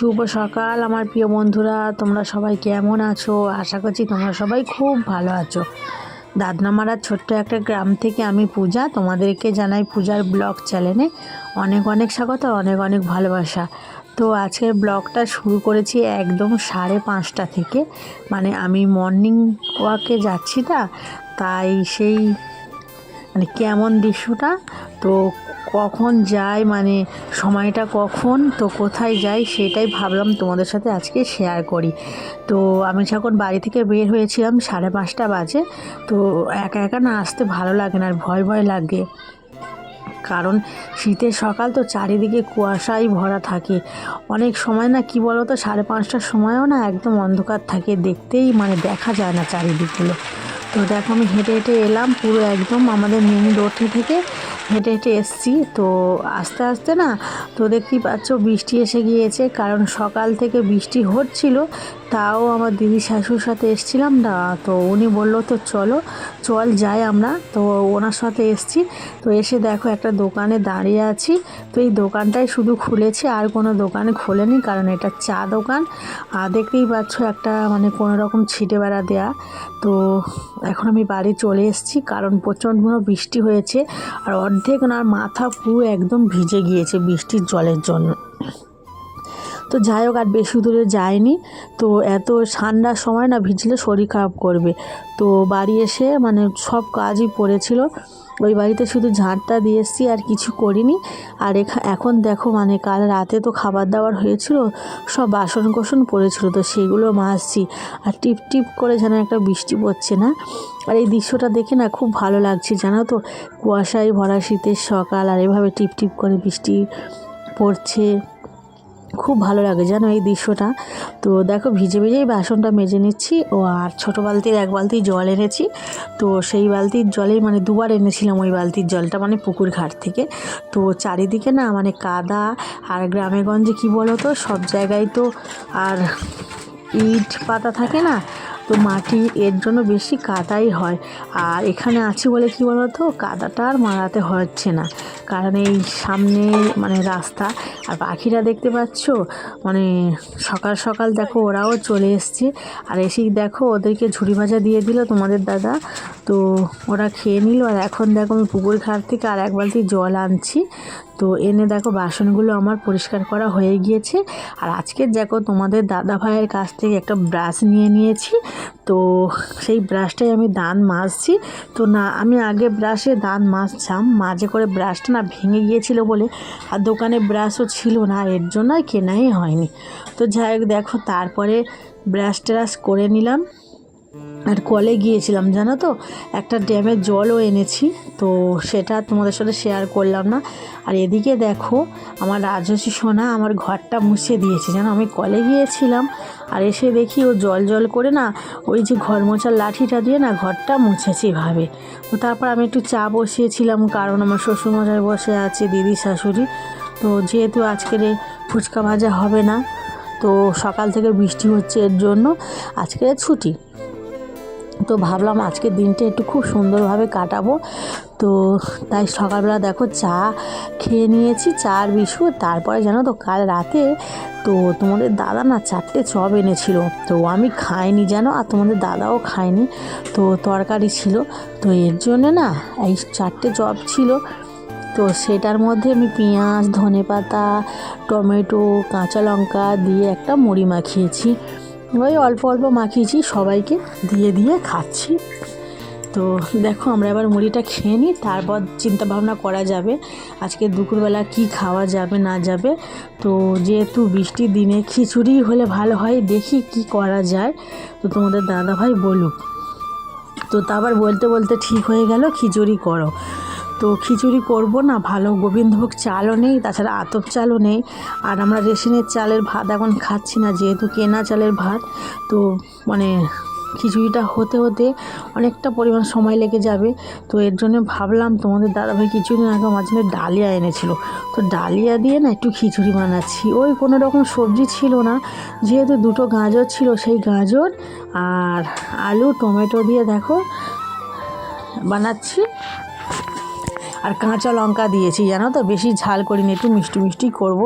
শুভ সকাল, আমার প্রিয় বন্ধুরা। তোমরা সবাই কেমন আছো? আশা করছি তোমরা সবাই খুব ভালো আছো। দাদনামারার ছোট্ট একটা গ্রাম থেকে আমি পূজা। তোমাদেরকে জানাই পূজার ব্লগ চ্যানেলে অনেক অনেক স্বাগত, অনেক অনেক ভালোবাসা। তো আজকের ব্লগটা শুরু করেছি একদম সাড়ে পাঁচটা থেকে। মানে আমি মর্নিং ওয়াকে যাচ্ছি না, তাই সেই মানে কেমন দৃশ্যটা, তো কখন যাই মানে সময়টা কখন, তো কোথায় যাই সেটাই ভাবলাম তোমাদের সাথে আজকে শেয়ার করি। তো আমি যখন বাড়ি থেকে বের হয়েছিলাম, সাড়ে পাঁচটা বাজে, তো একা একা না আসতে ভালো লাগে না, আর ভয় ভয় লাগে। কারণ শীতের সকাল তো চারিদিকে কুয়াশাই ভরা থাকে। অনেক সময় না, কি বলো তো সাড়ে পাঁচটার সময়ও না একদম অন্ধকার থাকে, দেখতেই মানে দেখা যায় না চারিদিকগুলো। তো দেখো আমি হেঁটে হেঁটে এলাম, পুরো একদম আমাদের মেন রোডে থেকে হেঁটে হেঁটে এসছি। তো আস্তে আস্তে না তো দেখতেই পাচ্ছ বৃষ্টি এসে গিয়েছে। কারণ সকাল থেকে বৃষ্টি হচ্ছিল, তাও আমার দিদি শাশুর সাথে এসছিলাম না। তো উনি বলল, তো চলো, চল যাই আমরা। তো ওনার সাথে এসছি। তো এসে দেখো একটা দোকানে দাঁড়িয়ে আছি। তো এই দোকানটাই শুধু খুলেছে, আর কোনো দোকানে খোলেনি, কারণ এটা চা দোকান। আর দেখতেই পাচ্ছ একটা মানে কোনো রকম ছিটে বেড়া দেয়া। তো এখন আমি বাড়ি চলে এসেছি, কারণ প্রচণ্ড বৃষ্টি হয়েছে। আর অর্ধেক ওনার মাথা পুরো একদম ভিজে গিয়েছে বৃষ্টির জলের জন্য। তো যাই হোক, আর বেশি দূরে যায়নি। তো এত ঠান্ডার সময় না ভিজলে শরীর খারাপ করবে। তো বাড়ি এসে মানে সব কাজই পড়েছিল। ওই বাড়িতে শুধু ঝাঁটটা দিয়ে এসেছি, আর কিছু করিনি। আর এখা, এখন দেখো মানে কাল রাতে তো খাবার দাবার হয়েছিল, সব বাসন কোসন পড়েছিল, তো সেগুলো মাজছি। আর টিপ টিপ করে যেন একটা বৃষ্টি পড়ছে না। আর এই দৃশ্যটা দেখে না খুব ভালো লাগছে, জানো তো? কুয়াশায় ভরা শীতের সকাল, আর এভাবে টিপ টিপ করে বৃষ্টি পড়ছে। খুব ভালো লাগে, জানো এই দৃশ্যটা? তো দেখো, ভিজে ভিজেই বাসনটা মেজে নিচ্ছি, ও আর ছোটো বালতির এক বালতি জল এনেছি। তো সেই বালতির জলেই মানে দুবার এনেছিলাম ওই বালতির জলটা মানে পুকুর ঘাট থেকে। তো চারিদিকে না মানে কাদা আর গ্রামে গঞ্জে কী বলো তো সব জায়গায় তো আর ইট পাতা থাকে না তো মাটি এর জন্য বেশি কাদাই হয়। আর এখানে আছি বলে কি বলো তো কাদাটা আর মারাতে হচ্ছে না। কারণ এই সামনে মানে রাস্তা, আর পাখিরা দেখতে পাচ্ছ? মানে সকাল সকাল দেখো ওরাও চলে এসছে। আর এসেই দেখো ওদেরকে ঝুড়ি ভাজা দিয়ে দিল তোমাদের দাদা। তো ওরা খেয়ে নিল আর এখন দেখো আমি পুকুর ঘাট থেকে আর এক বালতি জল আনছি। তো এনে দেখো বাসনগুলো আমার পরিষ্কার করা হয়ে গিয়েছে। আর আজকে দেখো তোমাদের দাদা ভাইয়ের কাছ থেকে একটা ব্রাশ নিয়ে নিয়েছি। তো সেই ব্রাশটাই আমি দান মাজছি। তো না, আমি আগে ব্রাশে দান মাজছাম। মাঝে করে ব্রাশটা না ভেঙে গিয়েছিল বলে আর দোকানে ব্রাশও ছিল না এর জন্য কেনাই হয়নি। তো যাই হোক দেখো, তারপরে ব্রাশ ট্রাশ করে নিলাম। আর কলে গিয়েছিলাম, জানো তো? একটা ড্যামের জলও এনেছি, তো সেটা তোমাদের সাথে শেয়ার করলাম না। আর এদিকে দেখো, আমার রাজস্বী সোনা আমার ঘরটা মুছে দিয়েছে, জানো? আমি কলে গিয়েছিলাম, আর এসে দেখি ও জল জল করে না, ওই যে ঘর মোছার লাঠিটা দিয়ে না ঘরটা মুছেছে এভাবে। তো তারপর আমি একটু চা বসিয়েছিলাম, কারণ আমার শ্বশুরমশাই বসে আছে, দিদি, শাশুড়ি। তো যেহেতু আজকের ফুচকা ভাজা হবে না, তো সকাল থেকে বৃষ্টি হচ্ছে এর জন্য আজকে ছুটি। তো ভাবলাম আজকের দিনটা একটু খুব সুন্দরভাবে কাটাবো। তো তাই সকালবেলা দেখো চা খেয়ে নিয়েছি, চা আর বিস্কুট। তারপরে জানো তো কাল রাতে তো তোমাদের দাদা না চারটে চপ এনেছিল। তো আমি খাইনি জানো, আর তোমাদের দাদাও খায়নি। তো তরকারি ছিল। তো এর জন্য না এই চারটে চপ ছিল। তো সেটার মধ্যে আমি পেঁয়াজ ধনে পাতা টমেটো, কাঁচা লঙ্কা দিয়ে একটা মুড়ি মাখিয়েছি। ওই অল্প অল্প মাখিয়েছি, সবাইকে দিয়ে দিয়ে খাচ্ছি। তো দেখো, আমরা এবার মুড়িটা খেয়ে নিই, তারপর চিন্তা ভাবনা করা যাবে, আজকে দুপুরবেলা কি খাওয়া যাবে, না যাবে। তো যেহেতু বৃষ্টির দিনে খিচুড়ি হলে ভালো হয়, দেখি কি করা যায়। তো তোমাদের দাদাভাই বলুক। তো তারপর বলতে বলতে ঠিক হয়ে গেল, খিচুড়ি করো। তো খিচুড়ি করব না, ভালো গোবিন্দভোগ চালও নেই, তাছাড়া আতপ চালও নেই। আর আমরা রেশনের চালের ভাত এখন খাচ্ছি না, যেহেতু কেনা চালের ভাত, তো মানে খিচুড়িটা হতে হতে অনেকটা পরিমাণ সময় লেগে যাবে। তো এর জন্য ভাবলাম তোমাদের দাদাভাই কিছুদিন আগে মাঝখানে ডালিয়া এনেছিল। তো ডালিয়া দিয়ে না একটু খিচুড়ি বানাচ্ছি। ওই কোনো রকম সবজি ছিল না, যেহেতু দুটো গাজর ছিল সেই গাজর আর আলু, টমেটো দিয়ে দেখো বানাচ্ছি। আর কাঁচা লঙ্কা দিয়েছি, জানো তো? বেশি ঝাল করিনি, একটু মিষ্টি মিষ্টি করব।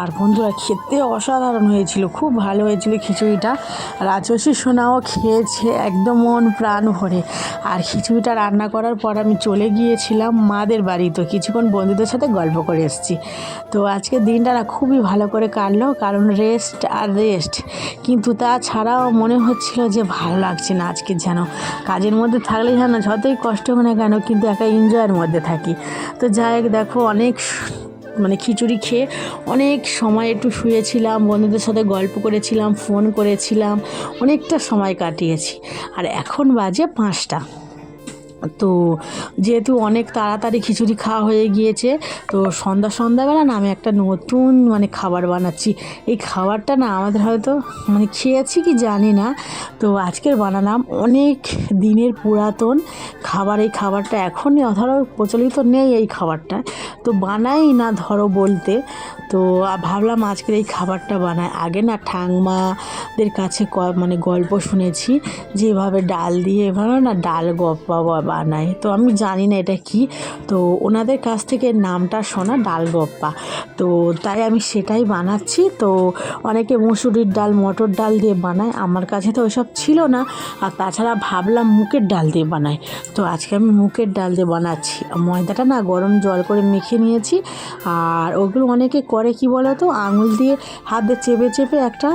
আর বন্ধুরা, খেতে অসাধারণ হয়েছিল, খুব ভালো হয়েছিল খিচুড়িটা। রাজস্বী সোনাও খেয়েছে, একদম মন প্রাণ ভরে। আর খিচুড়িটা রান্না করার পর আমি চলে গিয়েছিলাম মাদের বাড়ি, তো কিছুক্ষণ বন্ধুদের সাথে গল্প করে এসেছি। তো আজকের দিনটা না খুবই ভালো করে কাটলো, কারণ রেস্ট আর রেস্ট কিন্তু তাছাড়াও মনে হচ্ছিল যে ভালো লাগছে না আজকে যেন। কাজের মধ্যে থাকলে যেন যতই কষ্ট হোক না কেন, কিন্তু একটা এনজয়ের মধ্যে থাকি। তো যাই হোক, দেখো, অনেক মানে খিচুড়ি খেয়ে অনেক সময় একটু শুয়েছিলাম, বন্ধুদের সাথে গল্প করেছিলাম, ফোন করেছিলাম, অনেকটা সময় কাটিয়েছি। আর এখন বাজে পাঁচটা। তো যেহেতু অনেক তাড়াতাড়ি খিচুড়ি খাওয়া হয়ে গিয়েছে, তো সন্ধ্যা সন্ধ্যাবেলা না আমি একটা নতুন মানে খাবার বানাচ্ছি। এই খাবারটা না আমাদের হয়তো মানে খেয়েছি কি জানি না, তো আজকের বানালাম অনেক দিনের পুরাতন খাবার। এই খাবারটা এখনই ধরো প্রচলিত নেই এই খাবারটা। তো বানাই না ধরো বলতে, তো ভাবলাম আজকের এই খাবারটা বানাই। আগে না ঠাংমাদের কাছে মানে গল্প শুনেছি, যেভাবে ডাল দিয়ে, এভাবে না ডাল গপ্পা বানায়। তো আমি জানি না এটা কি। তো ওনাদের কাছ থেকে নামটা শোনা ডাল গপ্পা তো তাই আমি সেটাই বানাচ্ছি। তো অনেকে মুসুরির ডাল, মটর ডাল দিয়ে বানায়। আমার কাছে তো ওইসব ছিল না। আর তাছাড়া ভাবলাম মুগের ডাল দিয়ে বানাই। তো আজকে আমি মুগের ডাল দিয়ে বানাচ্ছি। ময়দাটা না গরম জল করে মেখে নিয়েছি। আর ওগুলো অনেকে করে কি বলো তো আঙুল দিয়ে হাত চেপে চেপে একটা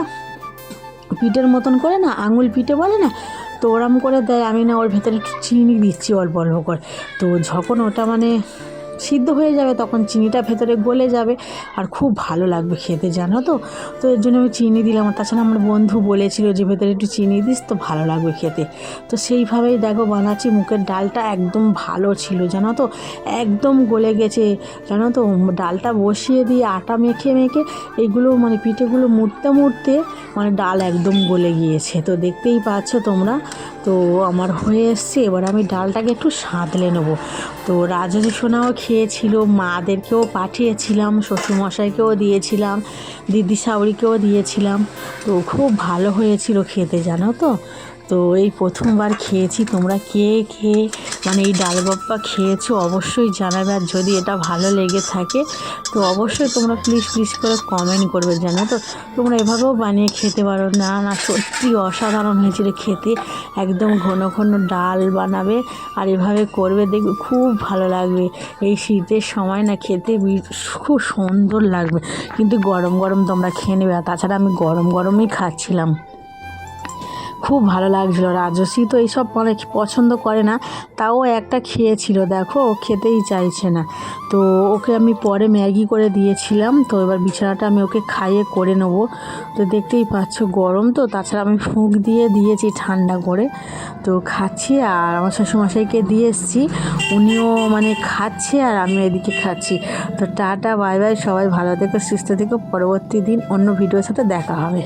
পিঠের মতন করে না? আঙুল পিঠে বলে না? তো ওরম করে দেয়, আমি না ওর ভেতরে একটু চিনি দিচ্ছি অল্প অল্প করে। তো যখন ওটা মানে সিদ্ধ হয়ে যাবে, তখন চিনিটা ভেতরে গলে যাবে। আর খুব ভালো লাগবে খেতে, জানো তো? তো এর জন্য আমি চিনি দিলাম। তাছাড়া আমার বন্ধু বলেছিল যে, ভেতরে একটু চিনি দিস তো ভালো লাগবে খেতে। তো সেইভাবেই দেখো বানাচ্ছি। মুখের ডালটা একদম ভালো ছিল, জানো তো? একদম গলে গেছে, জানো তো? ডালটা বসিয়ে দিয়ে আটা মেখে মেখে এইগুলো মানে পিঠেগুলো মুড়তে মুড়তে মানে ডাল একদম গলে গিয়েছে। তো দেখতেই পাচ্ছ তোমরা? তো আমার হয়ে এসছে। এবার আমি ডালটাকে একটু সাঁতলে নেব। তো রাজজি সোনাও খেয়েছিল, মাদেরকেও পাঠিয়েছিলাম, শ্বশুরমশাইকেও দিয়েছিলাম দিদি সাউরিকেও দিয়েছিলাম। তো খুব ভালো হয়েছিল খেতে, জানো তো? তো এই প্রথমবার খেয়েছি, তোমরা কে খেয়ে মানে এই ডাল বাপ্পা খেয়েছো অবশ্যই জানাবে, আর যদি এটা ভালো লেগে থাকে, তো অবশ্যই তোমরা প্লিজ প্লিজ করে কমেন্ট করবে জানো তো। তোমরা এভাবেও বানিয়ে খেতে পারো। না না, সত্যি অসাধারণ হয়েছিল খেতে। একদম ঘন ঘন ডাল বানাবে আর এভাবে করবে, দেখবে খুব ভালো লাগবে। এই শীতের সময় না খেতে খুব সুন্দর লাগবে। কিন্তু গরম গরম তোমরা খেয়ে নেবে, আর তাছাড়া আমি গরম গরমই খাচ্ছিলাম। খুব ভালো লাগছিল রাজস্বী তো এইসব অনেক পছন্দ করে না, তাও একটা খেয়েছিল, দেখো, ও খেতেই চাইছে না। তো ওকে আমি পরে ম্যাগি করে দিয়েছিলাম, তো এবার বিছানাটা আমি ওকে খাইয়ে করে নেব। তো দেখতেই পাচ্ছ গরম তো, তাছাড়া আমি ফুঁক দিয়ে দিয়েছি ঠান্ডা করে। তো খাচ্ছি আর আমার শ্বশুরমশাইকে দিয়ে এসেছি, উনিও মানে খাচ্ছে আর আমি এদিকে খাচ্ছি। তো টাটা, বাই বাই, সবাই ভালো থেকো, সুস্থ থেকো, পরবর্তী দিন অন্য ভিডিওর সাথে দেখা হবে।